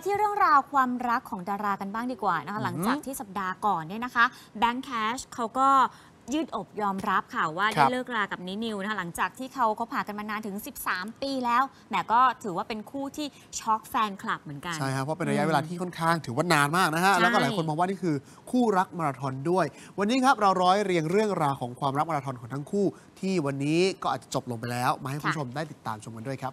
มาที่เรื่องราวความรักของดารากันบ้างดีกว่านะคะ หลังจากที่สัปดาห์ก่อนเนี่ยนะคะแบงค์แคชเขาก็ยืดอกยอมรับค่ะว่าครัได้บเลิกรากับนินิวนะคะหลังจากที่เขาเขาผ่ากันมานานถึง 13 ปีแล้วแหมก็ถือว่าเป็นคู่ที่ช็อกแฟนคลับเหมือนกัน ใช่ครับ เพราะเป็นระยะเวลาที่ค่อนข้างถือว่านานมากนะฮะใช่แล้วก็หลายคนมองว่านี่คือคู่รักมาราธอนด้วย วันนี้ครับเราร้อยเรียงเรื่องราวของความรักมาราธอนของทั้งคู่ ที่วันนี้ก็อาจจะจบลงไปแล้ว มาให้คุณผู้ชมได้ติดตามชมกันด้วยครับ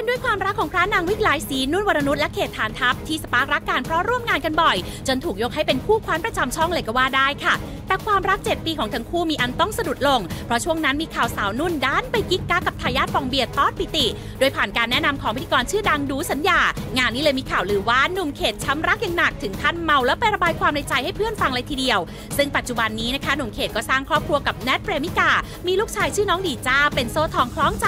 ด้วยความรักของพระนางวิกหลายสีนุ่นวรนุชและเขตฐานทัพที่สปาร์รักกันเพราะร่วมงานกันบ่อย จนถูกยกให้เป็นคู่คว้านประจำช่องเลยก็ว่าได้ค่ะ แต่ความรัก 7 ปีของทั้งคู่มีอันต้องสะดุดลง เพราะช่วงนั้นมีข่าวสาวนุ่นด้านไปกิ๊กกักกับทายาทฟองเบียร์ต๊อดปิติ โดยผ่านการแนะนำของพิธีกรชื่อดังดูสัญญา งานนี้เลยมีข่าวลือว่าหนุ่มเขตช้ำรักอย่างหนักถึงขั้นเมาแล้วไประบายความในใจให้เพื่อนฟังเลยทีเดียว ซึ่งปัจจุบันนี้นะคะหนุ่มเขตก็สร้างครอบครัวกับแนทเปรมิกา มีลูกชายชื่อน้องดีจ้าเป็นโซ่ทองคล้องใจ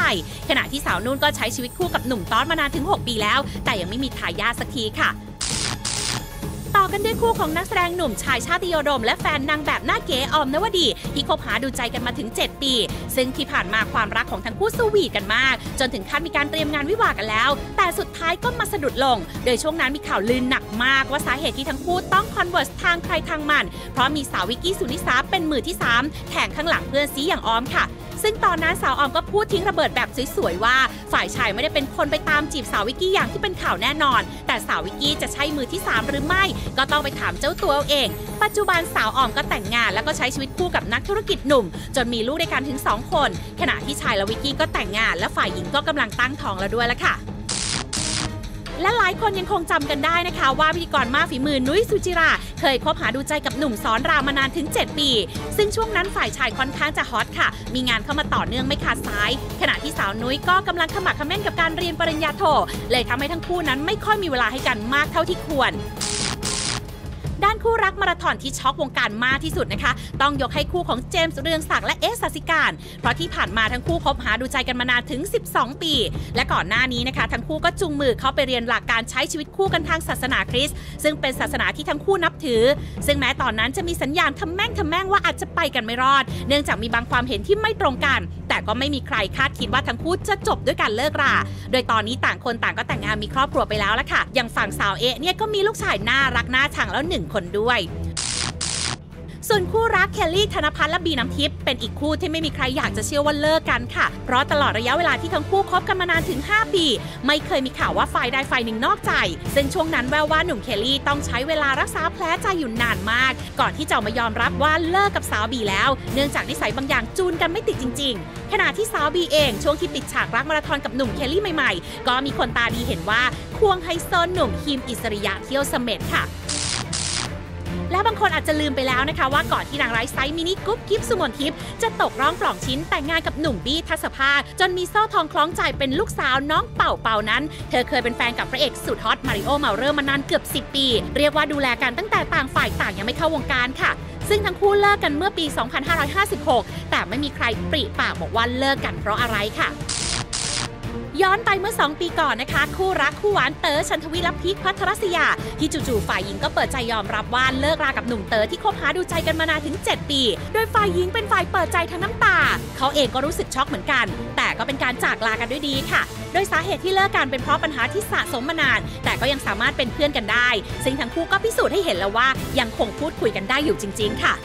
ขณะที่สาวนุ่นก็ใช้ชีวิตคู่กับหหนุ่มต้อนมานานถึง 6 ปีแล้ว แต่ยังไม่มีทายาทสักทีค่ะ อกันด้วยคู่ของนักแสดงหนุ่มชายชาติโยดม และแฟนนางแบบหน้าเก๋ออมนวดี ที่คบหาดูใจกันมาถึง 7 ปี ซึ่งที่ผ่านมาความรักของทั้งคู่สวีทกันมาก จนถึงขั้นมีการเตรียมงานวิวาห์กันแล้ว แต่สุดท้ายก็มาสะดุดลง โดยช่วงนั้นมีข่าวลือหนักมากว่าสาเหตุที่ทั้งคู่ต้องคอนเวิร์สทางใครทางมัน เพราะมีสาววิกกี้สุนิสาเป็นมือที่3แข่งข้างหลังเพื่อนซีอย่างออมค่ะซึ่งตอนนั้นสาวออมก็พูดทิ้งระเบิดแบบสวยๆว่า ฝ่ายชายไม่ได้เป็นคนไปตามจีบสาววิกกี้อย่างที่เป็นข่าวแน่นอน แต่สาววิกกี้จะใช่มือที่ 3 หรือไม่ก็ต้องไปถามเจ้าตัวเอาเอง ปัจจุบันสาวออมก็แต่งงานแล้วก็ใช้ชีวิตคู่กับนักธุรกิจหนุ่ม จนมีลูกด้วยกันถึง 2 คน ขณะที่ชายและวิกกี้ก็แต่งงาน และฝ่ายหญิงก็กำลังตั้งท้องแล้วด้วยละค่ะและหลายคนยังคงจำกันได้นะคะ ว่าพิธีกรมาฝีมือนุ้ยสุจิรา เคยคบหาดูใจกับหนุ่มสอนรามานานถึง 7 ปี ซึ่งช่วงนั้นฝ่ายชายค่อนข้างจะฮอตค่ะ มีงานเข้ามาต่อเนื่องไม่ขาดสาย ขณะที่สาวนุ้ยก็กำลังขมักขม้นกับการเรียนปริญญาโทเลยทำให้ทั้งคู่นั้นไม่ค่อยมีเวลาให้กันมากเท่าที่ควร ด้านคู่รักมาราธอนที่ช็อกวงการมากที่สุดนะคะ ต้องยกให้คู่ของเจมส์เรืองศักดิ์และเอสสัสิการ เพราะที่ผ่านมาทั้งคู่คบหาดูใจกันมานานถึง 12 ปี และก่อนหน้านี้นะคะ ทั้งคู่ก็จูงมือเข้าไปเรียนหลักการใช้ชีวิตคู่กันทางศาสนาคริสต์ซึ่งเป็นศาสนาที่ทั้งคู่นับถือ ซึ่งแม้ตอนนั้นจะมีสัญญาณทำแม่งทำแม่งว่าอาจจะไปกันไม่รอด เนื่องจากมีบางความเห็นที่ไม่ตรงกัน ก็ไม่มีใครคาดคิดว่าทั้งคู่จะจบด้วยการเลิกรา โดยตอนนี้ต่างคนต่างก็แต่งงานมีครอบครัวไปแล้วละค่ะ อย่างฝั่งสาวเอะเนี่ยก็มีลูกชายน่ารักน่าชังแล้วหนึ่งคนด้วย ส่วนคู่รักเคลลี่ธนพัฒน์และบีน้ำทิพย์เป็นอีกคู่ที่ไม่มีใครอยากจะเชื่อว่าเลิกกันค่ะ เพราะตลอดระยะเวลาที่ทั้งคู่คบกันมานานถึง 5 ปี ไม่เคยมีข่าวว่าฝ่ายใดฝ่ายหนึ่งนอกใจ ซึ่งช่วงนั้นแววว่าหนุ่มเคลลี่ต้องใช้เวลารักษาแผลใจอยู่นานมาก ก่อนที่จะมายอมรับว่าเลิกกับสาวบีแล้ว เนื่องจากนิสัยบางอย่างจูนกันไม่ติดจริง ๆ ขณะที่สาวบีเองช่วงที่ปิดฉากรักมาราธอนกับหนุ่มเคลลี่ใหม่ๆ ก็มีคนตาดีเห็นว่าควงไฮโซหนุ่มฮิมอิสริยะเที่ยวเสม็ดค่ะ และบางคนอาจจะลืมไปแล้วนะคะว่าก่อนที่นางร้ายไซส์มินิกุ๊บกิ๊บสุมนทิพย์จะตกร่องปล่องชิ้นแต่งงานกับหนุ่มบี้ทัศภาจนมีโซ่ทองคล้องใจเป็นลูกสาวน้องเป่าเป่านั้น เธอเคยเป็นแฟนกับพระเอกสุดฮอตมาริโอเมาเรอร์มานานเกือบ 10 ปี เรียกว่าดูแลกันตั้งแต่ต่างฝ่ายต่างยังไม่เข้าวงการค่ะ ซึ่งทั้งคู่เลิกกันเมื่อปี 2556 แต่ไม่มีใครปริปากบอกว่าเลิกกันเพราะอะไรค่ะ ย้อนไปเมื่อ 2 ปีก่อนนะคะ คู่รักคู่หวานเต๋อชันทวิและพีคพัทรศยา ที่จู่ๆฝ่ายหญิงก็เปิดใจยอมรับว่าเลิกรากับหนุ่มเต๋อที่คบหาดูใจกันมานานถึง 7 ปี โดยฝ่ายหญิงเป็นฝ่ายเปิดใจทั้งน้ำตา เขาเองก็รู้สึกช็อกเหมือนกัน แต่ก็เป็นการจากลากันด้วยดีค่ะ โดยสาเหตุที่เลิกกันเป็นเพราะปัญหาที่สะสมมานาน แต่ก็ยังสามารถเป็นเพื่อนกันได้ ซึ่งทั้งคู่ก็พิสูจน์ให้เห็นแล้วว่ายังคงพูดคุยกันได้อยู่จริง ๆ ค่ะ